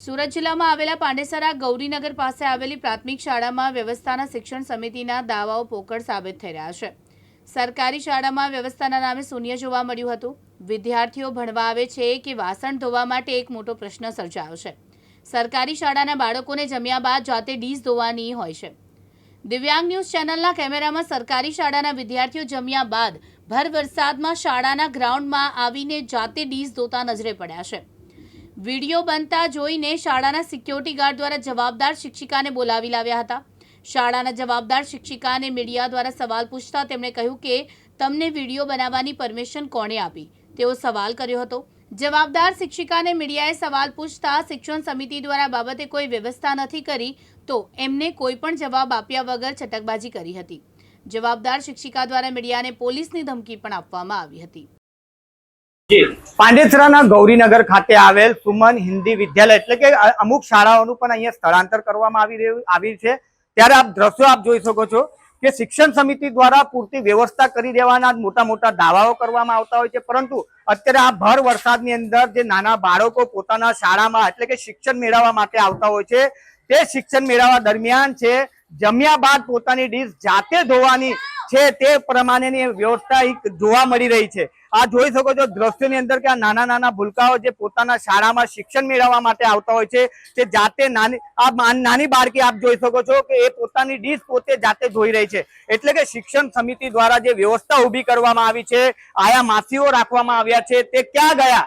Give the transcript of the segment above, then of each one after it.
સુરત જિલ્લામાં આવેલા પાંડેસરા ગૌરીનગર પાસે આવેલી પ્રાથમિક શાળામાં વ્યવસ્થાના શિક્ષણ સમિતિના દાવાઓ પોકળ સાબિત થઈ રહ્યા છે. સરકારી શાળામાં વ્યવસ્થાના નામે શૂન્ય જોવા મળ્યું હતું. વિદ્યાર્થીઓ ભણવા આવે છે કે વાસણ ધોવા માટે એક મોટો પ્રશ્ન સર્જાયો છે. સરકારી શાળાના બાળકોને જમ્યા બાદ જાતે ડીશ ધોવાની હોય છે. દિવ્યાંગ ન્યૂઝ ચેનલના કેમેરામાં સરકારી શાળાના વિદ્યાર્થીઓ જમ્યા બાદ ભર વરસાદમાં શાળાના ગ્રાઉન્ડમાં આવીને જાતે ડીશ ધોતા નજરે પડ્યા છે. વીડિયો બનતા જોઈને શાળાના સિક્યોરિટી ગાર્ડ દ્વારા જવાબદાર શિક્ષિકાને બોલાવી લાવ્યા હતા. શાળાના જવાબદાર શિક્ષિકાને મીડિયા દ્વારા સવાલ પૂછતા તેમણે કહ્યું કે, તમને વીડિયો બનાવવાની પરમિશન કોણે આપી? તેવો સવાલ કર્યો હતો. જવાબદાર શિક્ષિકાને મીડિયાએ સવાલ પૂછતા શિક્ષણ સમિતિ દ્વારા બાબતે કોઈ વ્યવસ્થા નથી કરી, તો એમને કોઈ પણ જવાબ આપ્યા વગર છટકબાજી કરી હતી. જવાબદાર શિક્ષિકા દ્વારા મીડિયાને પોલીસની ધમકી પણ આપવામાં આવી હતી. પાંડેસરાના ગૌરીનગર ખાતે આવેલ સુમન હિન્દી વિદ્યાલય, એટલે કે અમુક શાળાઓનું પણ અહીંયા સ્થળાંતર કરવામાં આવી રહ્યું, આવી છે. ત્યારે આપ દ્રશ્યો આપ જોઈ શકો છો કે શિક્ષણ સમિતિ દ્વારા પૂરતી વ્યવસ્થા કરી દેવાના મોટા મોટા દાવાઓ કરવામાં આવતા હોય છે. પરંતુ અત્યારે આ ભર વરસાદની અંદર જે નાના બાળકો પોતાના શાળામાં એટલે કે શિક્ષણ મેળવવા માટે આવતા હોય છે, તે શિક્ષણ મેળવવા દરમિયાન છે, જમ્યા બાદ પોતાની ડીશ જાતે ધોવાની છે તે પ્રમાણેની વ્યવસ્થા એક જોવા મળી રહી છે. આ જોઈ શકો છો દ્રશ્યની અંદર કે આ નાના નાના ભૂલકાઓ જે પોતાના શાળામાં શિક્ષણ મેળવવા માટે આવતા હોય છે, તે જાતે નાની, આ નાની બાળકી આપ જોઈ શકો છો કે એ પોતાની ડીશ પોતે જાતે જોઈ રહી છે. એટલે કે શિક્ષણ સમિતિ દ્વારા જે વ્યવસ્થા ઊભી કરવામાં આવી છે, આયા માસીઓ રાખવામાં આવ્યા છે, તે ક્યાં ગયા?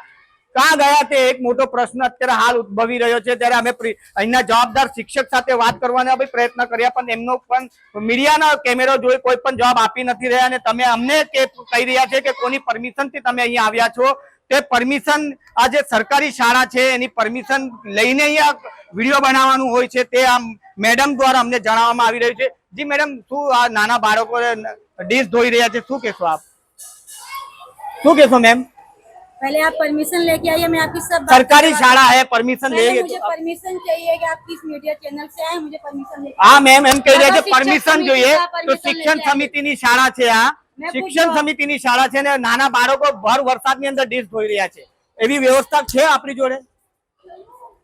ક્યાં ગયા તે? એક મોટો પ્રશ્ન અત્યારે હાલ ઉદ્ભવી રહ્યો છે. ત્યારે અમે અહીંના જવાબદાર શિક્ષક સાથે વાત કરવાનો પ્રયત્ન કર્યા, પણ એમનો પણ મીડિયાના કેમેરો જોઈ કોઈ પણ જવાબ આપી નથી રહ્યા અને તમે અમને કહી રહ્યા છે કે કોની પરમિશનથી તમે અહીંયા આવ્યા છો. તે પરમિશન આ જે સરકારી શાળા છે, એની પરમિશન લઈને અહીંયા વીડિયો બનાવવાનું હોય છે, તે આ મેડમ દ્વારા અમને જણાવવામાં આવી રહ્યું છે. જી મેડમ, શું આ નાના બાળકો ડીશ ધોઈ રહ્યા છે? શું કહેશો આપ? શું કહેશો, મેમ? पहले आप परमिशन लेके आइए मैं आपकी सब सरकारी शाला है परमिशन लेंगे मुझे परमिशन चाहिए कि आप किस मीडिया चैनल से आए मुझे परमिशन हाँ मैम એમ કહી રહ્યા છે પરમિશન જોઈએ તો શિક્ષણ સમિતિની શાળા છે આ શિક્ષણ સમિતિની શાળા છે ને નાના બાળકો ભર વરસાદની અંદર ડીશ ધોઈ રહ્યા છે। એવી વ્યવસ્થા છે આપણી જોડે?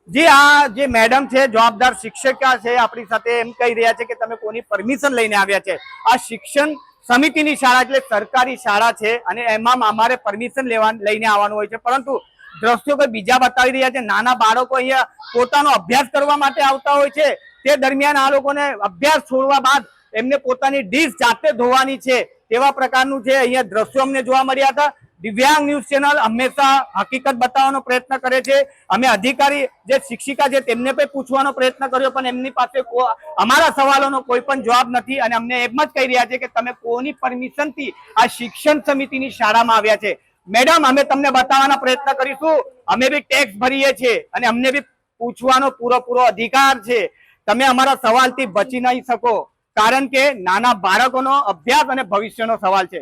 જે આ જે મેડમ છે જવાબદાર શિક્ષિકા છે આપણી સાથે એમ કહી રહ્યા છે કે તમે કોની પરમિશન લઈને આવ્યા છે? આ શિક્ષણ સમિતિની શાળા એટલે સરકારી શાળા છે અને એમાં અમારે પરમિશન લેવા લઈને આવવાનું હોય છે. પરંતુ દ્રશ્યો કોઈ બીજા બતાવી રહ્યા છે. નાના બાળકો અહીંયા પોતાનો અભ્યાસ કરવા માટે આવતા હોય છે. તે દરમિયાન આ લોકોને અભ્યાસ છોડવા બાદ એમને પોતાની ડીશ જાતે ધોવાની છે. તેવા પ્રકારનું છે અહીંયા દ્રશ્યો અમને જોવા મળ્યા હતા. દિવ્યાંગ ન્યૂઝ ચેનલ હંમેશા હકીકત બતાવવાનો પ્રયત્ન કરે છે. અમે અધિકારી, જે શિક્ષિકા છે, તેમને પણ પૂછવાનો પ્રયત્ન કર્યો, પણ એમની પાસે અમારા સવાલોનો કોઈ પણ જવાબ નથી અને અમને એમ જ કહી રહ્યા છે કે તમે કોની પરમિશનથી આ શિક્ષણ સમિતિની શાળામાં આવ્યા છે. મેડમ, અમે તમને બતાવવાનો પ્રયત્ન કરીશું. અમે બી ટેક્સ ભરીએ છીએ અને અમને બી પૂછવાનો પૂરેપૂરો અધિકાર છે. તમે અમારા સવાલથી બચી નહીં શકો. કારણ કે નાના બાળકોનો અભ્યાસ અને ભવિષ્યનો સવાલ છે.